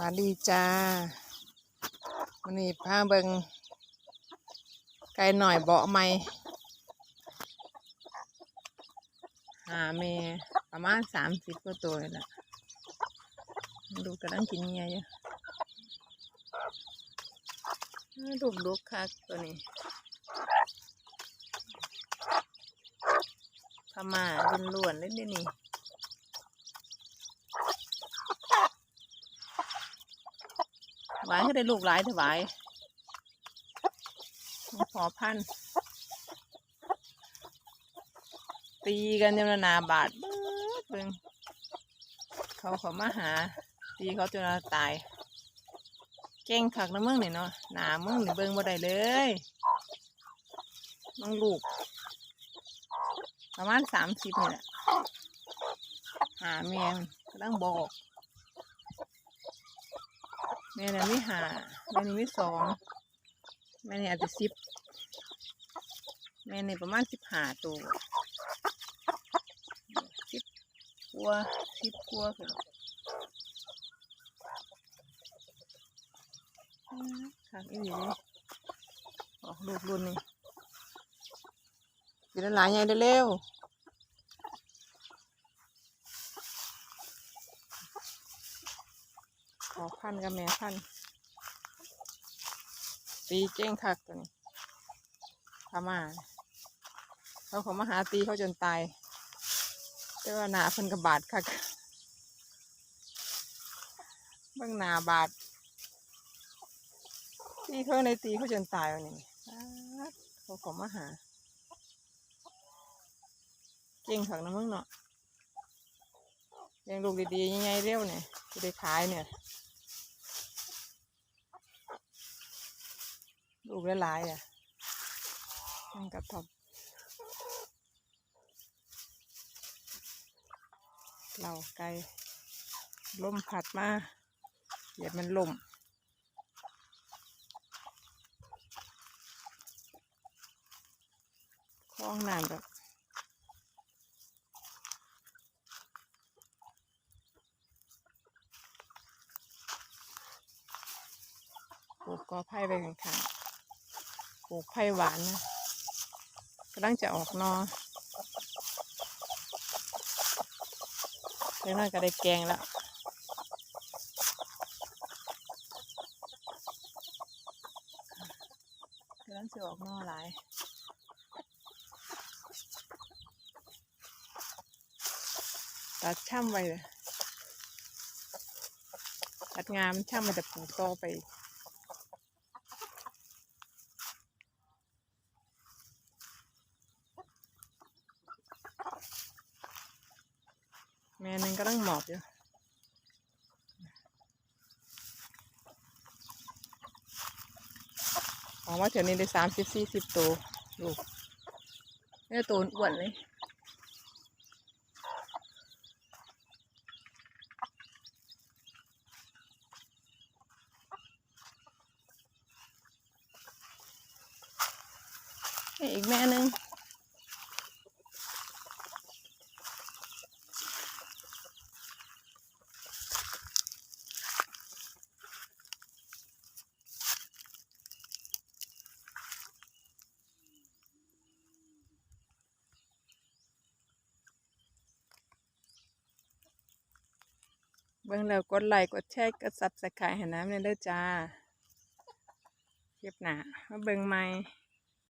วัสดีจ้าวันนี้พาเบิงไก่หน่อยเบาะไม่หาเมประมาณสามสิบกว่าตัวนี่แหละดูกำลังกินเงียอยู่ดูกดูกคักตัวนี้พม่าล้วนๆเล่นนี่ หวายก็ได้ลูกหลายถวายพอพัน ตีกันจนนาบาดเบิดเบิ่งเขาเขามาหา ตีเขาจนาตาย เก่งคักนะมึงนี่เนาะหนามึงนี่เบิ่งบ่ได้เลยมึงลูก ประมาณสามสิบนี่แหละหาเมียกำลังบอก ม่นี่มีหาแม่นี่มีสองแม่นี่อาจจะสิบแม่นี่ประมาณสิบหาตัวสิบกัวสิบกัวคือขาดอีหลีเลยออกลูกรุ่นนี่กินหลายใหญ่เร็วๆ ขอพันกับแม่พันตีเก้งคักตัวนี้พม่าเขาเขามาหาตีเขาจนตายแต่ว่าหนาเพิ่นกับบาดคักเบิ่งหนาบาดตีเขาในตีเขาจนตายวันนี้เขาเขามาหาเก่งคักนะมึงเนาะเลี้ยังลูกดีๆยังไงเร็วเนี่ยจะได้ขายเนี่ย ลูกหลายๆอะมันกระทบเหล่าไก่ลมพัดมาเหยียบมันลมคล้องน้ำแบบปลูกกอไผ่ไปข้างๆ ลูกไผ่หวานนะกำลังจะออกนอเดี๋ยวน้อยก็ได้แกงแล้วกำลังจะออกนอหลายตัดช่ำไว้เลยตัดงามช่ำมันจะปลูกต่อไป แม่นึงก็ต้องหมอบอยู่หวังว่าเดี๋ยวนี้ได้สามสิบสี่สิบตัวลูกนี่ตัวอ้วนเลยอีกแม่นึง เบิ่งแล้วกดไลค์กดแชร์กดซับสไครต์ให้น้ำเนี่ยเด้อจ้าเก็บหนามาเบิ่งใหม่